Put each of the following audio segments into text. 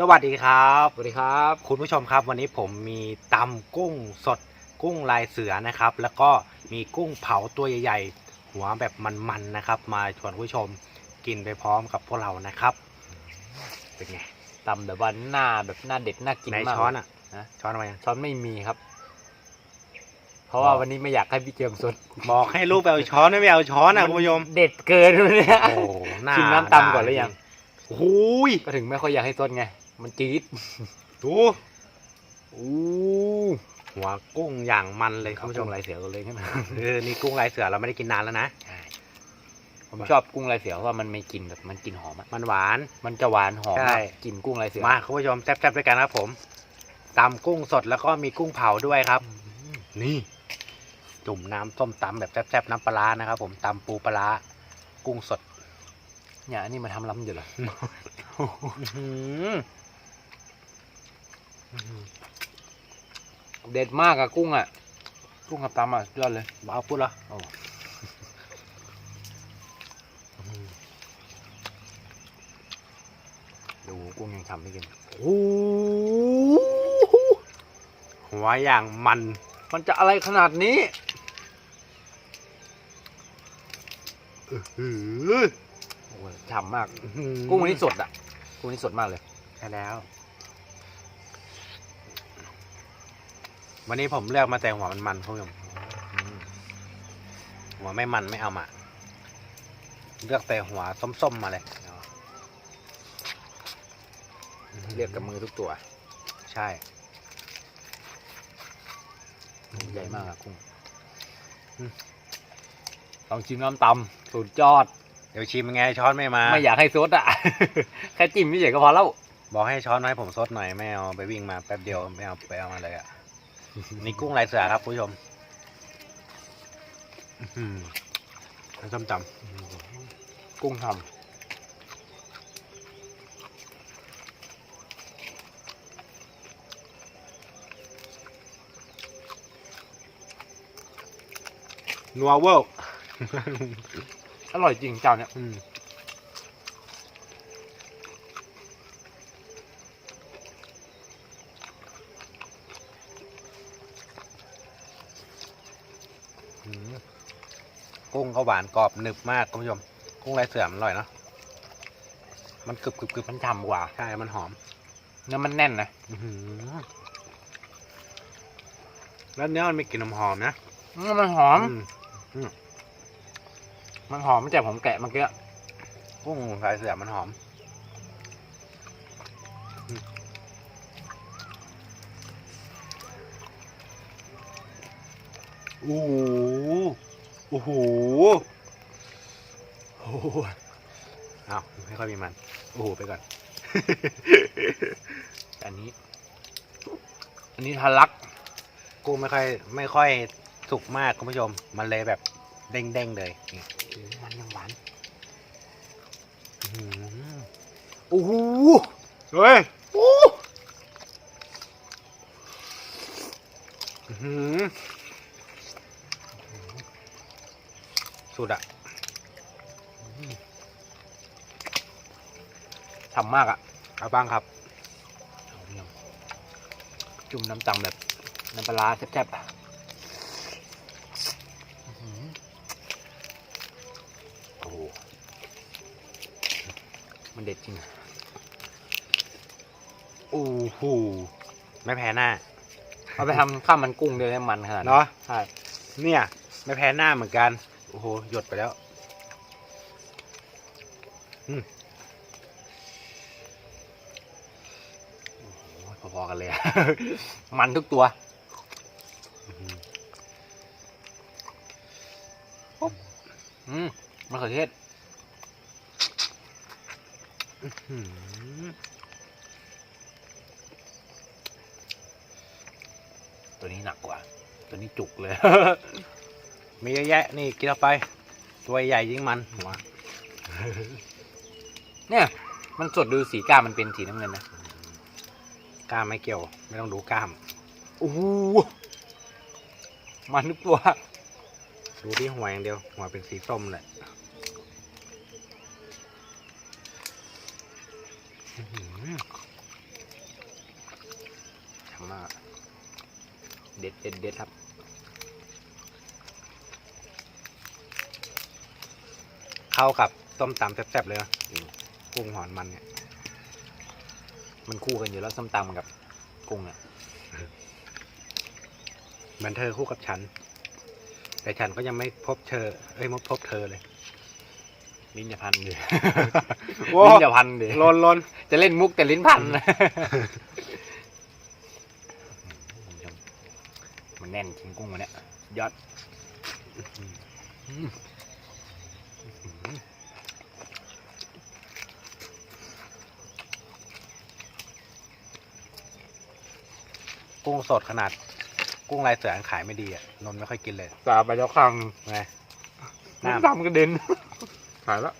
สวัสดีครับ สวัสดีครับ คุณผู้ชมครับ วันนี้ผมมีตำกุ้งสดกุ้งลายเสือนะครับ แล้วก็มีกุ้งเผาตัวใหญ่ๆ หัวแบบมันๆนะครับ มาชวนคุณผู้ชมกินไปพร้อมกับพวกเรานะครับ เป็นไงตำแบบว่าหน้าแบบหน้าเด็ดน่ากินในมากช้อนอะนะช้อนทำไมอะช้อนไม่มีครับ เพราะว่าอ๋อวันนี้ไม่อยากให้พี่เจิมสดบอกให้ลูกไปเอาช้อนไม่ไปเอาช้อนอะคุณผู้ชมเด็ดเกินเลยเนี่ยโอ้หน้าชิมน้ำตำก่อนหรือยัง โอ้โหยก็ถึงไม่ค่อยอยากให้สดไง มันจี๊ดดูอู้หัวกุ้งอย่างมันเลยคุคุณณผู้ผู้ชชมมลายเสือกันเลยใช่ไหมเออนี่กุ้งลายเสือเราไม่ได้กินนานแล้วนะผมชอบกุ้งลายเสือเพราะว่ามันไม่กลิ่นแบบมันกลิ่นหอมอะมันหวานมันจะหวานหอมใช่อะกลิ่นกุ้งลายเสือมาคุณผู้ชมแซ่บๆด้วยกันครับผมตำกุ้งสดแล้วก็มีกุ้งเผาด้วยครับ นี่จุ่มน้ำส้มตำแบบแซ่บๆน้ำปลาร้านะครับผมตำปูปลาร้ากุ้งสดเนี่ยอันนี้มันทำล้ำอยู่เหรออื้อหืออื้อหือ เด็ดมากอะกุ้งอะกุ้งกับตำอะสุดยอดเลยเอาพูดเหรอโอ้อื้อหือดูกุ้งยังฉ่ำไม่กินโอ้โหหัวอย่างมัน มันจะอะไรขนาดนี้อื้อหือโอ้ยฉ่ำมากอื้อหือกุ้งอันนี้สดอะ กุ้งอันนี้สดมากเลย ใช่แล้ว วันนี้ผมเลือกมาแต่หัวมันมันๆคุณผู้ชมหัวไม่มันไม่เอามา เลือกแต่หัวส้มๆมาเลยเรียกกับมือทุกตัว ใช่ใหญ่มากอะกุ้งอืมลองชิมน้ำตำสุดยอด เดี๋ยวชิมยังไงช้อนไม่มา ไม่อยากให้ซดอะ แค่จิ้มไม่เฉยก็พอแล้ว บอกให้ช้อนมาให้ผมซดหน่อยไม่เอาไปวิ่งมาแป๊บเดียวไม่เอาไปเอามาเลยอะ นี่กุ้งลายเสือครับคุณผู้ชมอื้อหือน้ำกุ้งทำนัวเวอร์อร่อยจริงเจ้าเนี่ย กุ้งก็หวานกรอบหนึบมากคุณผู้ชม กุ้งลายเสือมันอร่อยเนาะมันกรึบกรึบกรึบมันฉ่ำกว่าใช่มันหอม เนื้อมันแน่นนะอื้อหือแล้วเนื้อมันมีกลิ่นหอมๆนะอืมมันหอมอืมมันหอมไม่จากผมแกะเมื่อกี้กุ้งลายเสือมันหอมอืมโอ้ โหโอ้โหโอ้โหอ้าวไม่ค่อยมีมัน โอ้โห ไปก่อน อันนี้ อันนี้ทะลักกุ้งไม่ค่อย ไม่ค่อยสุกมากคุณผู้ชม มันเลยแบบเด้งๆเลยนี่มันยังหวานอื้อหือโอ้โหเฮ้ย สุดอะฉ่ำมากอะเอาบ้างครับ จุ่มน้ำตำแบบ น้ำปลาร้าแซ่บๆอะอื้อหือโอ้โหมันเด็ดจริงโอ้โหไม่แพ้หน้า เอาไปทำข้าวมันกุ้งด้วยให้มันขนาดเนาะใช่เนี่ย ไม่แพ้หน้าเหมือนกัน โอ้โห หยดไปแล้ว อืมโอ้ยพอๆกันเลยอะมันทุกตัวอื้อหืออืมมะเขือเทศอื้อหือตัวนี้หนักกว่า ตัวนี้จุกเลย มีเยอะแยะนี่กินเอาไป ตัวใหญ่ยิ่งมันหัวเนี่ย มันสดดูสีกล้ามมันเป็นสีน้ำเงินนะกล้ามไม่เกี่ยว ไม่ต้องดูกล้ามโอ้โหมันทุกตัวดูที่หัวอย่างเดียวหัวเป็นสีส้มเลยทำมาเด็ดเด็ดเด็ดครับ เข้ากับต้มตำแซ่บๆเลยนะกุ้งหอนมันเนี่ย มันคู่กันอยู่แล้วส้มตำกับกุ้งเนี่ยเหมือนเธอคู่กับฉัน แต่ฉันก็ยังไม่พบเธอ เอ้ยไม่พบเธอเลยลิ้นจะพันเลยโอ้ลิ้นจะพันเลยลนลนจะเล่นมุกแต่ลิ้นพันมันแน่นจริงกุ้งมันเนี่ยยอด กุ้งสดขนาด กุ้งลายเสือขายไม่ดีอะนนท์ไม่ค่อยกินเลยตาไปแล้วครั้งไงน้ำน้ำดำกระเด็น หายแล้ว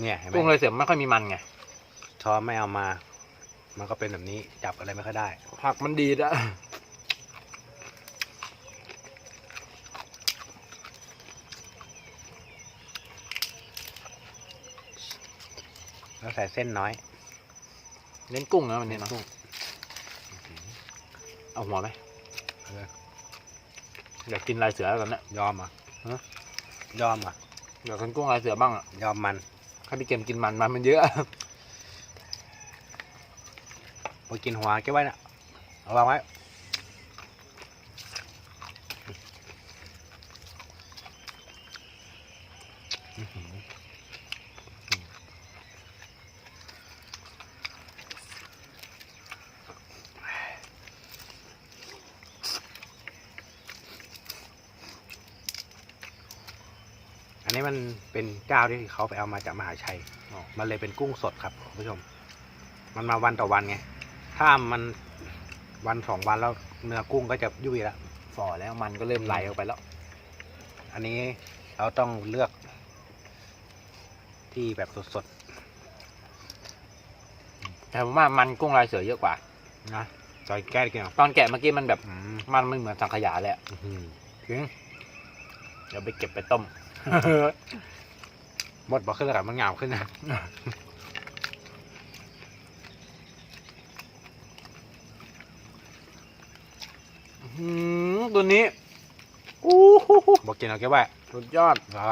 เนี่ยเห็นไหมกุ้งเลยเสียไม่ค่อยมีมันไงช้อนไม่เอามา มันก็เป็นแบบนี้จับอะไรไม่ค่อยได้ ผักมันดีดอะแล้วใส่เส้นน้อย เน้นกุ้งนะวันนี้เนาะกุ้งเอาหัวไหมเอออยากกินลายเสือกันเนี่ยยอมอะฮะยอมอะอยากกินกุ้งลายเสือบ้างอะยอมมันให้พี่เกมกินมันมันมันเยอะพอกินหัวเก็บไว้น่ะเอาวางไว้ นนี้มันเป็นเจ้าที่เขาไปเอามาจากมหาชัยอ๋อมันเลยเป็นกุ้งสดครับคุณผู้ชม มันมาวันต่อวันไง ถ้ามันวันสองวันแล้วเนื้อกุ้งก็จะยุ่ยแล้วฝ่อแล้วมันก็เริ่มไหลออกไปแล้ว อันนี้เราต้องเลือก ที่แบบสดแต่ผมว่ามันกุ้งลายเสือเยอะกว่าๆนะจอยแก้กินเหรอตอนแกะเมื่อกี้มันแบบอืมมันไม่เหมือนสังขยาเลยอะอื้อหือจริงเดี๋ยวไปเก็บไปต้ม หมดบอกขึ้นแล้วกันมันงามขึ้นนะหืมตัวนี้อู้หูบอกกินเอาแก้ไว้สุดยอดเหรอ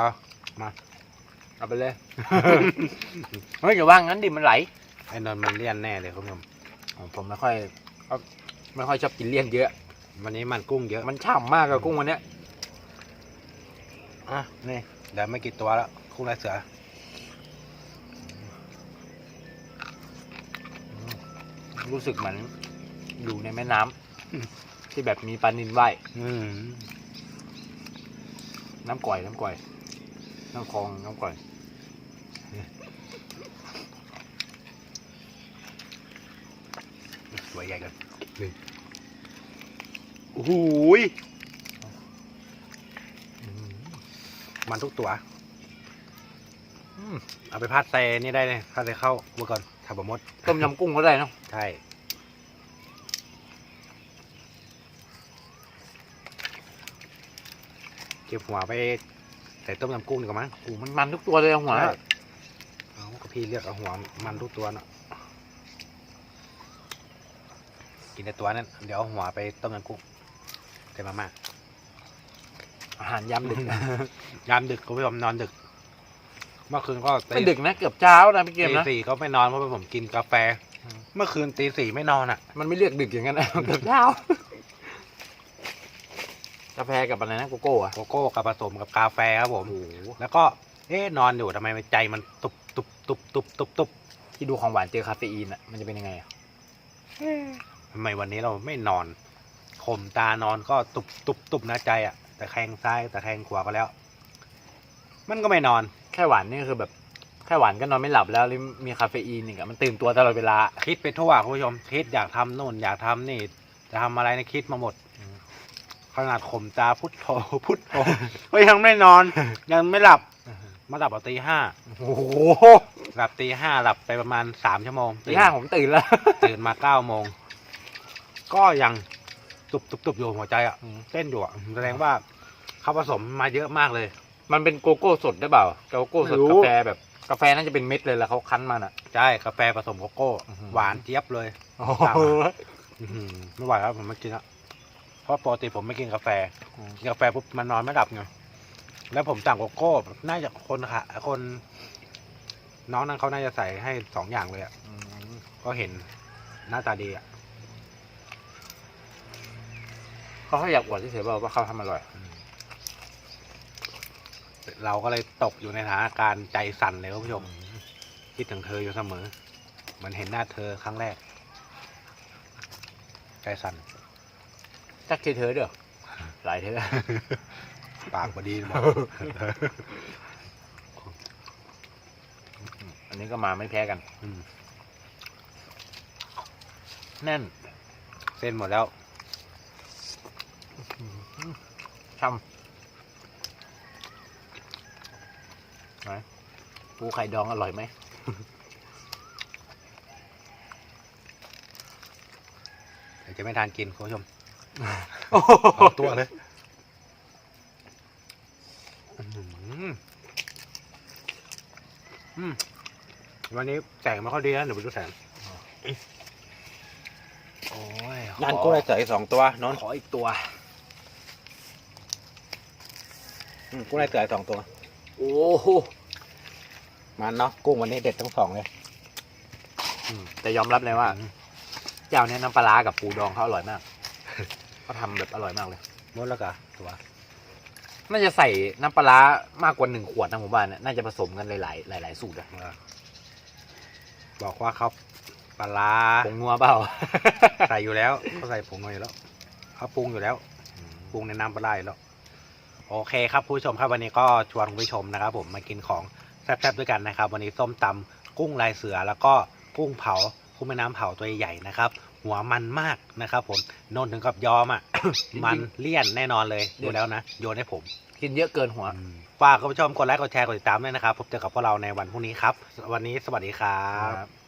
เอาไปเลย เฮ้ยอย่าว่างั้นดิมันไหล ไอ้นนท์มันเลี่ยนแน่เลยคุณผู้ชมผมไม่ค่อยไม่ค่อยชอบกินเลี่ยนเยอะ วันนี้มันกุ้งเยอะ มันฉ่ำมากอะกุ้งวันเนี้ย อะ นี่เดี๋ยวไม่กี่ตัวแล้วกุ้งลายเสือรู้สึกเหมือนอยู่ในแม่น้ำที่แบบมีปลานิลว่ายอืมน้ำก่อย น้ำก่อย น้ำคลอง น้ำก่อยตัวใหญ่กันนี่โอ้โห มันทุกตัวอืมเอาไปพัดใส่นี่ได้เลยพัดใส่เข้าเมื่อก่อนขับมดต้มยำกุ้งก็ได้เนาะใช่เก็บหัวไปใส่ต้มยำกุ้งดีกว่ามั้งโอ้โหมันมันทุกตัวเลยอะหัวใช่เอาก็พี่เลือกเอาหัวมันทุกตัวเนาะกินแต่ตัวนั้นเดี๋ยวเอาหัวไปต้มยำกุ้งใส่มาม่า อาหารยำดึก ยามดึกก็ไม่ยอมนอนดึก เมื่อคืนก็ตีไม่ดึกนะเกือบเช้านะพี่เกมตีนะสี่ก็ไม่นอนเพราะว่าผมกินกาแฟอืมเมื่อคืนตีสี่ไม่นอนอะ มันไม่เรียกดึกอย่างนั้นนะ เกือบเช้ากาแฟกับอะไรนะโกโก้อะโกโก้กับผสมกับกาแฟครับผมโอ้โหแล้วก็ เอ๊ะนอนอยู่ทำไมใจมันตุบตุบตุบตุบตุบตุบที่ดูของหวานเจอคาเฟอีนอะมันจะเป็นยังไงอะเอ๊ะทำไมวันนี้เราไม่นอนข่มตานอนก็ตุบตุบตุบนะใจอะ แต่แข้งซ้ายแต่แข้งขวาก็แล้ว มันก็ไม่นอนแค่หวานนี่คือแบบแค่หวานก็นอนไม่หลับแล้วแล้วมีคาเฟอีนอีกอะมันตื่นตัวตลอดเวลา คิดไปทั่วคุณผู้ชมคิดอยากทำนู่นอยากทำนี่จะทำอะไรนะคิดมาหมดอืมขนาดข่มตาพุทโธพุทโธก็ยังไม่นอน ยังไม่หลับมาหลับเอาตีห้าโอ้โหหลับตีห้าหลับไปประมาณสามชั่วโมงตีห้าผมตื่นแล้ว ตื่นมาเก้าโมงก็ยัง ตุบตุบตุบอยู่หัวใจอะเต้นอยู่อะแสดงว่าเขาผสมมาเยอะมากเลย มันเป็นโกโก้สดได้เปล่าโกโก้สดไม่รู้กาแฟแบบกาแฟน่าจะเป็นเม็ดเลยแล้วเขาคั้นมาน่ะใช่กาแฟผสมโกโก้อื้อหือหวานเจี๊ยบเลยอโอ้ตามโหมาอื้อหือไม่ไหวครับผมไม่กินละเพราะปกติผมไม่กินกาแฟกินกาแฟปุ๊บมันนอนไม่หลับไงแล้วผมสั่งโกโก้น่าจะคนค่ะ คน น้องนั้นเขาน่าจะใส่ให้สองอย่างเลยอะอืมก็เห็นหน้าตาดีอะ เขาแค่อยากอวดที่เฉยๆว่าเขาทำอร่อยเราก็เลยตกอยู่ในสถานการณ์ใจสั่นเลยคุณผู้ชมคิดถึงเธออยู่เสมอ มันเห็นหน้าเธอครั้งแรก ใจสั่นจักเธอเธอเด้อหลายเธอปากบดีบอกอันนี้ก็มาไม่แพ้กันแน่น เส้นหมดแล้ว ช่ำไหนปูไข่ดองอร่อยไหมเดี๋ยวจะไม่ทานกินคุณผู้ชมโอ้โหเอาตัวเลยอื้อหืออืมวันนี้แสงไม่ค่อยดีนะเดี๋ยวไปดูแสงโอ้ยงานกุ้งลายเสืออีกสองตัวนนท์ขออีกตัว อืมกุ้งลายเสืออีกสองตัว โอ้โหมันเนาะกุ้งวันนี้เด็ดทั้งสองเลยแต่ยอมรับเลยว่าเจ้าเนี้ยน้ำปลาร้ากับปูดองเขาอร่อยมาก เขาทำแบบอร่อยมากเลย หมดแล้วกะตัวน่าจะใส่น้ำปลาร้ามากกว่าหนึ่งขวดนะผมว่าเนี่ยน่าจะผสมกันหลายๆหลาย ๆ สูตรอะเออบอกว่าเขาปลาร้าผงนัวเปล่า ใส่อยู่แล้วเขาใส่ผงมาอยู่แล้วเขาปรุงอยู่แล้ว ปรุงในน้ำปลาไหลแล้ว โอเคครับผู้ชมครับวันนี้ก็ชวนคุณผู้ชมนะครับ ผมมากินของแซ่บๆด้วยกันนะครับ วันนี้ส้มตำกุ้งลายเสือแล้วก็กุ้งเผากุ้งแม่น้ำเผาตัวใหญ่ๆนะครับ หัวมันมากนะครับ ผมนนถึงกับยอมอะ มันเลี่ยนแน่นอนเลยดูแล้วนะโยนให้ผม กินเยอะเกินหัวฝากคุณผู้ชมกดไลค์กดแชร์กดติดตามด้วยนะครับพบเจอกับพวกเราในวันพรุ่งนี้ครับ วันนี้สวัสดีครับครับ